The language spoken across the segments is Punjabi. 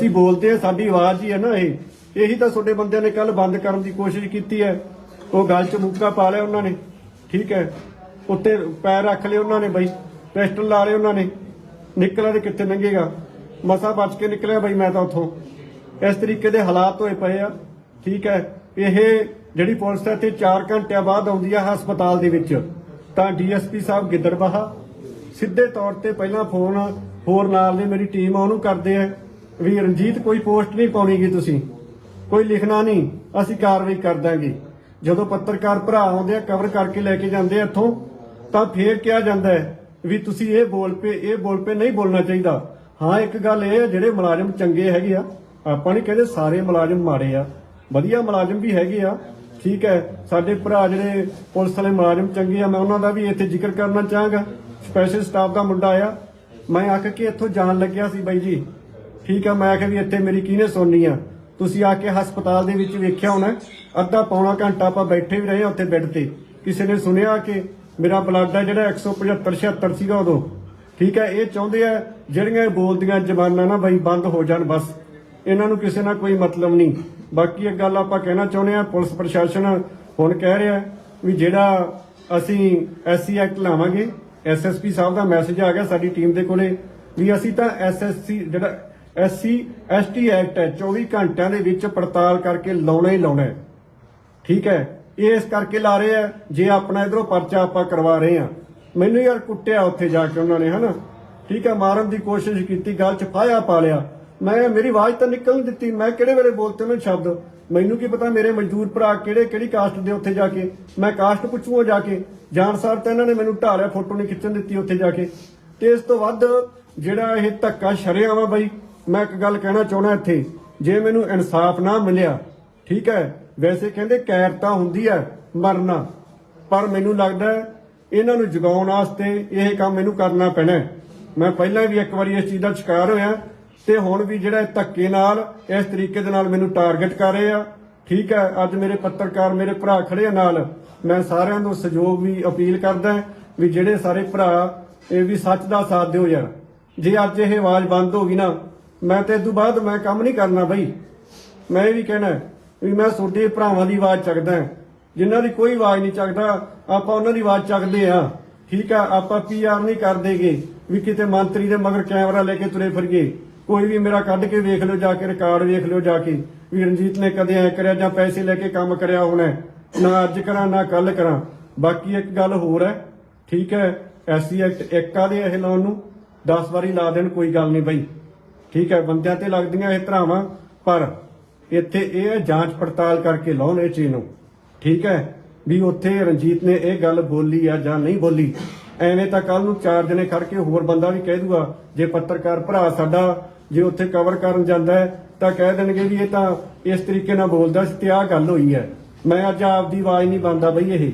ਅਸੀਂ ਬੋਲਦੇ ਆ ਸਾਡੀ ਆਵਾਜ਼ ਹੀ ਹੈ ਨਾ ਇਹ। ਇਹੀ ਤਾਂ ਤੁਹਾਡੇ ਬੰਦਿਆਂ ਨੇ ਕੱਲ ਬੰਦ ਕਰਨ ਦੀ ਕੋਸ਼ਿਸ਼ ਕੀਤੀ ਹੈ। ਉਹ ਗੱਲ ਚ ਮੁੱਕਾ ਪਾ ਲਿਆ ਉਹਨਾਂ ਨੇ, ਠੀਕ ਹੈ। ਉੱਤੇ ਪੈਰ ਰੱਖ ਲਏ ਉਹਨਾਂ ਨੇ ਬਈ, ਪਿਸਟਲ ਲਾ ਲਏ ਉਹਨਾਂ ਨੇ। ਨਿਕਲਿਆ ਤੇ ਕਿੱਥੇ ਲੰਘੇਗਾ? ਮਸਾ ਬਚ ਕੇ ਨਿਕਲਿਆ ਬਈ ਮੈਂ ਤਾਂ ਉੱਥੋਂ। ਇਸ ਤਰੀਕੇ ਦੇ ਹਾਲਾਤ ਹੋਏ ਪਏ ਆ, ਠੀਕ ਹੈ। ਇਹ ਜਿਹੜੀ ਪੁਲਿਸ ਹੈ ਤੇ 4 ਘੰਟਿਆਂ ਬਾਅਦ ਆਉਂਦੀ ਆ ਹਸਪਤਾਲ ਦੇ ਵਿੱਚ। ਤਾਂ ਡੀਐਸਪੀ ਸਾਹਿਬ ਗਿੱਦੜਬਾਹਾ, ਸਿੱਧੇ ਤੌਰ ਤੇ ਪਹਿਲਾਂ ਫੋਨ, ਹੋਰ ਨਾਲ ਦੇ ਮੇਰੀ ਟੀਮ ਆ, ਉਹਨੂੰ ਕਰਦੇ ਆ। ਵੀ ਰਣਜੀਤ ਕੋਈ ਪੋਸਟ ਨਹੀਂ ਪਾਉਣੀਗੀ ਤੁਸੀਂ। ਕੋਈ ਲਿਖਣਾ ਨਹੀਂ। ਅਸੀਂ ਕਾਰਵਾਈ ਕਰ ਦਾਂਗੇ। ਜਦੋਂ ਪੱਤਰਕਾਰ ਭਰਾ ਆਉਂਦੇ ਆ ਕਵਰ ਕਰਕੇ ਲੈ ਕੇ ਜਾਂਦੇ ਆ ਇੱਥੋਂ, ਤਾਂ ਫੇਰ ਕਿਹਾ ਜਾਂਦਾ ਹੈ ਵੀ ਤੁਸੀਂ ਇਹ ਬੋਲ ਪੇ, ਇਹ ਬੋਲ ਪੇ ਨਹੀਂ ਬੋਲਣਾ ਚਾਹੀਦਾ। ਹਾਂ, ਇੱਕ ਗੱਲ ਇਹ ਹੈ, ਜਿਹੜੇ ਮੁਲਾਜ਼ਮ ਚੰਗੇ ਹੈਗੇ ਆ, ਆਪਾਂ ਨਹੀਂ ਕਹਿੰਦੇ ਸਾਰੇ ਮੁਲਾਜ਼ਮ ਮਾੜੇ ਆ। ਵਧੀਆ ਮੁਲਾਜ਼ਮ ਵੀ ਹੈਗੇ ਆ, ਠੀਕ ਹੈ। ਸਾਡੇ ਭਰਾ ਜਿਹੜੇ ਪੁਲਿਸ ਵਾਲੇ ਮੁਲਾਜ਼ਮ ਚੰਗੇ ਆ, ਮੈਂ ਉਹਨਾਂ ਦਾ ਵੀ ਇੱਥੇ ਜ਼ਿਕਰ ਕਰਨਾ ਚਾਹਾਂਗਾ। ਸਪੈਸ਼ਲ ਸਟਾਫ ਦਾ ਮੁੰਡਾ ਆਇਆ। ਮੈਂ ਆਖ ਕੇ ਇੱਥੋਂ ਜਾਣ ਲੱਗਿਆ ਸੀ ਬਾਈ ਜੀ। ਠੀਕ ਆ, ਮੈਂ ਆਖਿਆ ਵੀ ਇੱਥੇ ਮੇਰੀ ਕਿਹਨੇ ਸੁਣਨੀ ਆ? ਤੁਸੀਂ ਆ ਕੇ ਹਸਪਤਾਲ ਦੇ ਵਿੱਚ ਵੇਖਿਆ ਹੋਣਾ, ਅੱਧਾ ਪੌਣਾ ਘੰਟਾ ਆਪਾਂ ਬੈਠੇ ਵੀ ਰਹੇ ਹਾਂ ਉੱਥੇ ਬੈੱਡ ਤੇ। ਕਿਸੇ ਨੇ ਸੁਣਿਆ ਕਿ ਮੇਰਾ ਬਲੱਡ ਹੈ ਜਿਹੜਾ 175 76 ਸੀਗਾ ਉਦੋਂ। ਠੀਕ ਹੈ ਇਹ ਚਾਹੁੰਦੇ ਆ ਜਿਹੜੀਆਂ ਇਹ ਬੋਲਦੀਆਂ ਜ਼ਬਾਨਾਂ ਨਾ ਬਈ ਬੰਦ ਹੋ ਜਾਣ ਬਸ। ਇਹਨਾਂ ਨੂੰ ਕਿਸੇ ਨਾਲ ਕੋਈ ਮਤਲਬ ਨਹੀਂ। ਬਾਕੀ ਇੱਕ ਗੱਲ ਆਪਾਂ ਕਹਿਣਾ ਚਾਹੁੰਦੇ ਆ, ਪੁਲਿਸ ਪ੍ਰਸ਼ਾਸਨ ਹੁਣ ਕਹਿ ਰਿਹਾ ਵੀ ਜਿਹੜਾ ਅਸੀਂ ਐਸਸੀ ਐਕਟ ਲਾਵਾਂਗੇ ਐਸਐਸਪੀ ਸਾਹਿਬ ਦਾ ਮੈਸੇਜ ਆ ਗਿਆ ਸਾਡੀ ਟੀਮ ਦੇ ਕੋਲੇ, ਵੀ ਅਸੀਂ ਤਾਂ ਐਸਐਸਸੀ ਜਿਹੜਾ ਐਸਸੀ, ਐਸਟੀ ਐਕਟ ਹੈ 24 ਘੰਟਿਆਂ ਦੇ ਵਿੱਚ ਪੜਤਾਲ ਕਰਕੇ ਲਾਉਣਾ ਹੀ ਲਾਉਣਾ ਹੈ। ਠੀਕ ਹੈ? ਇਹ ਇਸ ਕਰਕੇ ਲਾ ਰਹੇ ਆ ਜੇ ਆਪਣਾ ਇਧਰੋਂ ਪਰਚਾ ਆਪਾਂ ਕਰਵਾ ਰਹੇ ਆ ਮੈਨੂੰ ਯਾਰ ਕੁੱਟਿਆ ਉੱਥੇ ਜਾ ਕੇ ਉਹਨਾਂ ਨੇ, ਹਨਾ? ਠੀਕ ਹੈ? ਮਾਰਨ ਦੀ ਕੋਸ਼ਿਸ਼ ਕੀਤੀ, ਗੱਲ ਚ ਫਾਇਆ ਪਾ ਲਿਆ। ਮੈਂ ਮੇਰੀ ਆਵਾਜ਼ ਤਾਂ ਨਿਕਲ ਨਹੀਂ ਦਿੱਤੀ। ਮੈਂ ਕਿਹੜੇ ਵੇਲੇ ਬੋਲਤੇ ਉਹਨਾਂ ਸ਼ਬਦ? ਮੈਨੂੰ ਕੀ ਪਤਾ ਮੇਰੇ ਮਜ਼ਦੂਰ ਭਰਾ ਕਿਹੜੇ, ਕਿਹੜੀ ਕਾਸਟ ਦੇ ਉੱਥੇ ਜਾ ਕੇ? ਮੈਂ ਕਾਸਟ ਪੁੱਛੂਗਾ ਜਾ ਕੇ? ਜਾਣਸਾਰ ਤਾਂ ਇਹਨਾਂ ਨੇ ਮੈਨੂੰ ਢਾਲਿਆ, ਫੋਟੋ ਨਹੀਂ ਖਿੱਚਣ ਦਿੱਤੀ ਉੱਥੇ ਜਾ ਕੇ। ਤੇ ਇਸ ਤੋਂ ਵੱਧ ਜਿਹੜਾ ਇਹ ਧੱਕਾ ਸ਼ਰਿਆ ਵਾ ਬਾਈ ਮੈਂ ਇੱਕ ਗੱਲ ਕਹਿਣਾ ਚਾਹੁੰਦਾ ਇੱਥੇ, ਜੇ ਮੈਨੂੰ ਇਨਸਾਫ ਨਾ ਮਿਲਿਆ, ਠੀਕ ਹੈ, ਵੈਸੇ ਕਹਿੰਦੇ ਕੈਰ ਤਾਂ ਹੁੰਦੀ ਹੈ, ਮਰਨਾ, ਪਰ ਮੈਨੂੰ ਲੱਗਦਾ ਇਹਨਾਂ ਨੂੰ ਜਗਾਉਣ ਵਾਸਤੇ ਇਹ ਕੰਮ ਮੈਨੂੰ ਕਰਨਾ ਪੈਣਾ ਮੈਂ ਪਹਿਲਾਂ ਵੀ ਇੱਕ ਵਾਰੀ ਇਸ ਚੀਜ਼ ਦਾ ਸ਼ਿਕਾਰ ਹੋਇਆ ਤੇ ਹੁਣ ਵੀ ਜਿਹੜਾ ਧੱਕੇ ਨਾਲ, ਇਸ ਤਰੀਕੇ ਦੇ ਨਾਲ ਮੈਨੂੰ ਟਾਰਗੇਟ ਕਰ ਰਹੇ ਆ। ਠੀਕ ਹੈ, ਅੱਜ ਮੇਰੇ ਪੱਤਰਕਾਰ ਮੇਰੇ ਭਰਾ ਖੜੇ ਆ ਨਾਲ। ਮੈਂ ਸਾਰਿਆਂ ਨੂੰ ਸਹਿਯੋਗ ਵੀ ਅਪੀਲ ਕਰਦਾ ਵੀ ਜਿਹੜੇ ਸਾਰੇ ਭਰਾ, ਇਹ ਵੀ ਸੱਚ ਦਾ ਸਾਥ ਦਿਓ ਯਾਰ। ਜੇ ਅੱਜ ਇਹ ਆਵਾਜ਼ ਬੰਦ ਹੋ ਗਈ ਨਾ ਮੈਂ ਤੇ ਇਸ ਤੋਂ ਬਾਅਦ ਮੈਂ ਕੰਮ ਨਹੀਂ ਕਰਨਾ ਬਈ। ਮੈਂ ਇਹ ਵੀ ਕਹਿਣਾ ਵੀ ਮੈਂ ਤੁਹਾਡੇ ਭਰਾਵਾਂ ਦੀ ਆਵਾਜ਼ ਚੱਕਦਾ ਹਾਂ। ਜਿਨ੍ਹਾਂ ਦੀ ਕੋਈ ਆਵਾਜ਼ ਨਹੀਂ ਚੱਕਦਾ, ਆਪਾਂ ਉਹਨਾਂ ਦੀ ਆਵਾਜ਼ ਚੱਕਦੇ ਆ ਠੀਕ ਆ ਆਪਾਂ ਪੀਆਰ ਨਹੀਂ ਕਰਦੇਗੇ ਵੀ ਕਿਤੇ ਮੰਤਰੀ ਦੇ ਮਗਰ ਕੈਮਰਾ ਲੈ ਕੇ ਤੁਰੇ ਫਿਰੀਏ ਕੋਈ ਵੀ ਮੇਰਾ ਕੱਢ ਕੇ ਵੇਖ ਲਿਓ ਜਾ ਕੇ, ਰਿਕਾਰਡ ਵੇਖ ਲਿਓ ਜਾ ਕੇ। ਵੀ ਰਣਜੀਤ ਨੇ ਕਦੇ ਐ ਕਰਿਆ ਜਾਂ ਪੈਸੇ ਲੈ ਕੇ ਕੰਮ ਕਰਿਆ ਹੋਣਾ ਨਾ ਅੱਜ ਕਰਾਂ, ਨਾ ਕੱਲ ਕਰਾਂ। ਬਾਕੀ ਇੱਕ ਗੱਲ ਹੋਰ ਹੈ, ਠੀਕ ਹੈ ਐਸਸੀ ਐਕਟ ਇੱਕ ਆ ਦੇ ਇਹ ਲਾਉਣ ਨੂੰ। 10 ਵਾਰੀ ਲਾ ਦੇਣ, ਕੋਈ ਗੱਲ ਨਹੀਂ ਬਈ। ਠੀਕ ਹੈ, ਬੰਦਿਆਂ ਤੇ ਲੱਗਦੀਆਂ ਇਹ ਧਰਾਵਾਂ, ਪਰ ਇੱਥੇ ਇਹ ਹੈ ਜਾਂਚ ਪੜਤਾਲ ਕਰਕੇ ਲਾਉਣ ਇਹ ਚੀਜ਼ ਨੂੰ। ਠੀਕ ਹੈ, ਵੀ ਉੱਥੇ ਰਣਜੀਤ ਨੇ ਇਹ ਗੱਲ ਬੋਲੀ ਆ ਜਾਂ ਨਹੀਂ ਬੋਲੀ। ਐਵੇਂ ਤਾਂ ਕੱਲ ਨੂੰ ਚਾਰ ਦਿਨੇ ਖੜ ਕੇ ਹੋਰ ਬੰਦਾ ਵੀ ਕਹਿ ਦੂਗਾ, ਜੇ ਪੱਤਰਕਾਰ ਭਰਾ ਸਾਡਾ ਜੇ ਉੱਥੇ ਕਵਰ ਕਰਨ ਜਾਂਦਾ ਹੈ, ਤਾਂ ਕਹਿ ਦੇਣਗੇ ਵੀ ਇਹ ਤਾਂ ਇਸ ਤਰੀਕੇ ਨਾਲ ਬੋਲਦਾ ਸੀ ਤੇ ਆਹ ਗੱਲ ਹੋਈ ਹੈ। ਮੈਂ ਅੱਜ ਆਪਦੀ ਆਵਾਜ਼ ਨਹੀਂ ਬੰਦਾ ਬਈ ਇਹ।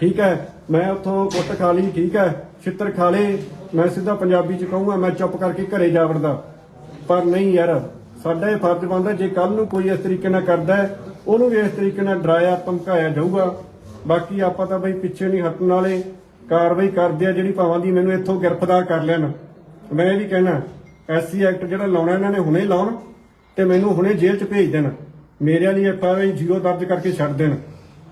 ਠੀਕ ਹੈ, ਮੈਂ ਉੱਥੋਂ ਕੁੱਟ ਖਾ ਲਈ, ਠੀਕ ਹੈ, ਛਿੱਤਰ ਖਾ ਲਏ, ਮੈਂ ਸਿੱਧਾ ਪੰਜਾਬੀ ਚ ਕਹੂੰਗਾ, ਮੈਂ ਚੁੱਪ ਕਰਕੇ ਘਰੇ ਜਾ ਵੜਦਾ। ਪਰ ਨਹੀਂ ਯਾਰ, ਸਾਡਾ ਇਹ ਫਰਜ਼ ਬਣਦਾ ਜੇ ਕੱਲ ਨੂੰ ਕੋਈ ਇਸ ਤਰੀਕੇ ਨਾਲ ਕਰਦਾ ਉਹਨੂੰ ਵੀ ਇਸ ਤਰੀਕੇ ਨਾਲ ਡਰਾਇਆ, ਧਮਕਾਇਆ ਜਾਊਗਾ। ਬਾਕੀ ਆਪਾਂ ਤਾਂ ਬਈ ਪਿੱਛੇ ਨਹੀਂ ਹਟਣ ਵਾਲੇ, ਕਾਰਵਾਈ ਕਰਦੇ ਆ ਜਿਹੜੀ ਭਾਵਾਂ ਦੀ ਮੈਨੂੰ ਇੱਥੋਂ ਗ੍ਰਿਫਤਾਰ ਕਰ ਲੈਣ। ਮੈਂ ਇਹ ਵੀ ਕਹਿਣਾ ਐਸਸੀ ਐਕਟ ਜਿਹੜਾ ਲਾਉਣਾ ਇਹਨਾਂ ਨੇ ਹੁਣੇ ਲਾਉਣ ਤੇ ਮੈਨੂੰ ਹੁਣੇ ਜੇਲ੍ਹ 'ਚ ਭੇਜ ਦੇਣ। ਮੇਰੇ ਵਾਲੀ ਐਫਆਈਆਰ ਜੀਰੋ ਦਰਜ ਕਰਕੇ ਛੱਡ ਦੇਣ।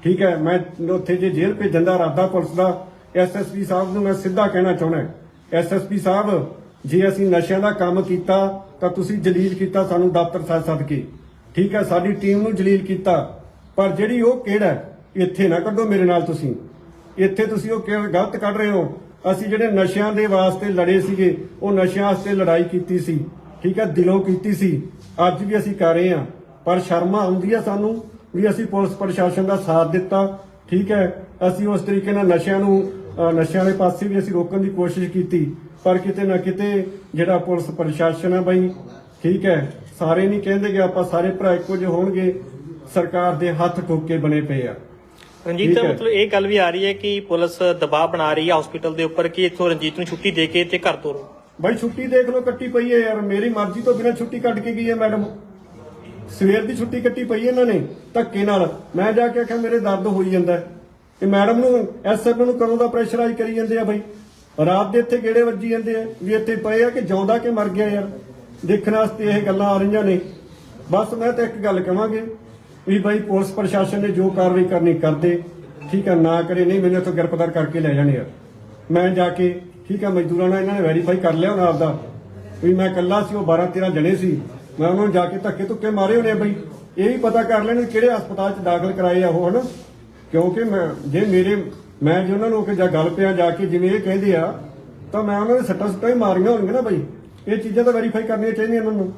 ਠੀਕ ਹੈ, ਮੈਂ ਉੱਥੇ ਜੇ ਜੇਲ੍ਹ ਭੇਜਣ ਦਾ ਇਰਾਦਾ ਪੁਲਿਸ ਦਾ ਐਸਐਸਪੀ ਸਾਹਿਬ ਨੂੰ ਮੈਂ ਸਿੱਧਾ ਕਹਿਣਾ ਚਾਹੁੰਦਾ ਐਸਐਸਪੀ ਸਾਹਿਬ ਜੇ ਅਸੀਂ ਨਸ਼ਿਆਂ ਦਾ ਕੰਮ ਕੀਤਾ, ਤਾਂ ਤੁਸੀਂ ਜਲੀਲ ਕੀਤਾ ਸਾਨੂੰ ਦਫ਼ਤਰ ਸੱਦ ਸੱਦ ਕੇ। ਠੀਕ ਹੈ, ਸਾਡੀ ਟੀਮ ਨੂੰ ਜਲੀਲ ਕੀਤਾ। ਪਰ ਜਿਹੜੀ ਉਹ ਕਿਹੜਾ ਇੱਥੇ ਨਾ ਕੱਢੋ ਮੇਰੇ ਨਾਲ ਤੁਸੀਂ। ਇੱਥੇ ਤੁਸੀਂ ਉਹ ਕਿਹੜਾ ਗਲਤ ਕੱਢ ਰਹੇ ਹੋ? ਅਸੀਂ ਜਿਹੜੇ ਨਸ਼ਿਆਂ ਦੇ ਵਾਸਤੇ ਲੜੇ ਸੀਗੇ, ਉਹ ਨਸ਼ਿਆਂ ਵਾਸਤੇ ਲੜਾਈ ਕੀਤੀ ਸੀ। ਠੀਕ ਹੈ, ਦਿਲੋਂ ਕੀਤੀ ਸੀ। ਅੱਜ ਵੀ ਅਸੀਂ ਕਰ ਰਹੇ ਹਾਂ। ਪਰ ਸ਼ਰਮਾ ਆਉਂਦੀ ਹੈ ਸਾਨੂੰ ਵੀ ਅਸੀਂ ਪੁਲਿਸ ਪ੍ਰਸ਼ਾਸਨ ਦਾ ਸਾਥ ਦਿੱਤਾ। ਠੀਕ ਹੈ, ਅਸੀਂ ਉਸ ਤਰੀਕੇ ਨਾਲ ਨਸ਼ਿਆਂ ਨੂੰ ਨਸ਼ਿਆਂ ਵਾਲੇ ਪਾਸੇ ਵੀ ਅਸੀਂ ਰੋਕਣ ਦੀ ਕੋਸ਼ਿਸ਼ ਕੀਤੀ। ਪਰ ਕਿਤੇ ਨਾ ਕਿਤੇ ਜਿਹੜਾ ਪੁਲਿਸ ਪ੍ਰਸ਼ਾਸਨ ਹੈ ਬਾਈ ਠੀਕ ਹੈ ਸਾਰੇ ਨਹੀਂ ਕਹਿੰਦੇ ਕਿ ਆਪਾਂ ਸਾਰੇ ਭਰਾ ਇੱਕੋ ਜਿਹੇ ਹੋਣਗੇ ਸਰਕਾਰ ਦੇ ਹੱਥ ਠੋਕ ਕੇ ਬਣੇ ਪਏ ਆ। ਰਣਜੀਤ ਦਾ। ਮਤਲਬ ਇਹ ਗੱਲ ਵੀ ਆ ਰਹੀ ਹੈ ਕਿ ਪੁਲਿਸ ਦਬਾਅ ਬਣਾ ਰਹੀ ਹੈ ਹਸਪੀਟਲ ਦੇ ਉੱਪਰ ਕਿ ਇੱਥੋਂ ਰਣਜੀਤ ਨੂੰ ਛੁੱਟੀ ਦੇ ਕੇ ਤੇ ਘਰ ਤੋਰੋ। ਬਾਈ ਛੁੱਟੀ ਦੇਖ ਲਓ ਕੱਟੀ ਪਈ ਹੈ ਯਾਰ। ਮੇਰੀ ਮਰਜ਼ੀ ਤੋਂ ਬਿਨਾਂ ਛੁੱਟੀ ਕੱਟ ਕੇ ਗਈ ਹੈ ਮੈਡਮ। ਸਵੇਰ ਦੀ ਛੁੱਟੀ ਕੱਟੀ ਪਈ ਇਹਨਾਂ ਨੇ ਧੱਕੇ ਨਾਲ। ਮੈਂ ਜਾ ਕੇ ਆਖਿਆ ਮੇਰੇ ਦਰਦ ਹੋਈ ਜਾਂਦਾ। ਇਹ ਮੈਡਮ ਨੂੰ ਐਸਐਫ ਨੂੰ ਕਦੋਂ ਦਾ ਪ੍ਰੈਸ਼ਰਾਈਜ਼ ਕਰੀ ਜਾਂਦੇ ਆ ਬਾਈ? ਰਾਤ ਦੇ ਇੱਥੇ ਗੇੜੇ ਵੱਜੀ ਜਾਂਦੇ ਆ? ਵੀ ਇੱਥੇ ਪਏ ਆ ਕਿ ਜਿਉਂਦਾ ਕਿ ਮਰ ਗਿਆ ਯਾਰ? ਦੇਖਣ ਵਾਸਤੇ ਇਹ ਗੱਲਾਂ ਆ ਰਹੀਆਂ ਨੇ। ਬਸ ਮੈਂ ਤਾਂ ਇੱਕ ਗੱਲ ਕਹਾਂਗੇ ਵੀ ਭਾਈ ਪੁਲਿਸ ਪ੍ਰਸ਼ਾਸਨ ਨੇ ਜੋ ਕਾਰਵਾਈ ਕਰਨੀ ਕਰਦੇ, ਠੀਕ ਹੈ ਨਾ ਕਰੇ, ਨਹੀਂ ਮੈਨੂੰ ਇੱਥੋਂ ਗ੍ਰਿਫਤਾਰ ਕਰਕੇ ਲੈ ਜਾਣੇ ਆ। ਮੈਂ ਜਾ ਕੇ, ਠੀਕ ਹੈ ਮਜ਼ਦੂਰਾਂ ਨਾਲ ਇਹਨਾਂ ਨੇ ਵੈਰੀਫਾਈ ਕਰ ਲਿਆ ਹੁਣ ਆਪਦਾ। ਵੀ ਮੈਂ ਇਕੱਲਾ ਸੀ, ਉਹ 12 13 ਜਣੇ ਸੀ। ਮੈਂ ਉਹਨਾਂ ਨੂੰ ਜਾ ਕੇ ਧੱਕੇ ਧੁੱਕੇ ਮਾਰੇ ਹੋਣੇ ਆ ਬਈ। ਇਹ ਵੀ ਪਤਾ ਕਰ ਲੈਣ ਕਿਹੜੇ ਹਸਪਤਾਲ 'ਚ ਦਾਖਲ ਕਰਾਏ ਆ ਉਹ, ਹਨਾ? ਕਿਉਂਕਿ ਮੈਂ, ਜੇ ਮੇਰੇ ਮੈਂ ਜੇ ਉਹਨਾਂ ਨੂੰ ਕਿ ਜਾਂ ਗੱਲ ਪਿਆ ਜਾ ਕੇ ਜਿਵੇਂ ਇਹ ਕਹਿੰਦੇ ਆ, ਤਾਂ ਮੈਂ ਉਹਨਾਂ ਦੇ ਸੱਟਾਂ ਸੁੱਟਾਂ ਹੀ ਮਾਰੀਆਂ ਹੋਣਗੀਆਂ ਨਾ ਬਈ। ਇਹ ਚੀਜ਼ਾਂ ਤਾਂ ਵੈਰੀਫਾਈ ਕਰਨੀਆਂ ਚਾਹੀਦੀਆਂ ਇਹਨਾਂ ਨੂੰ।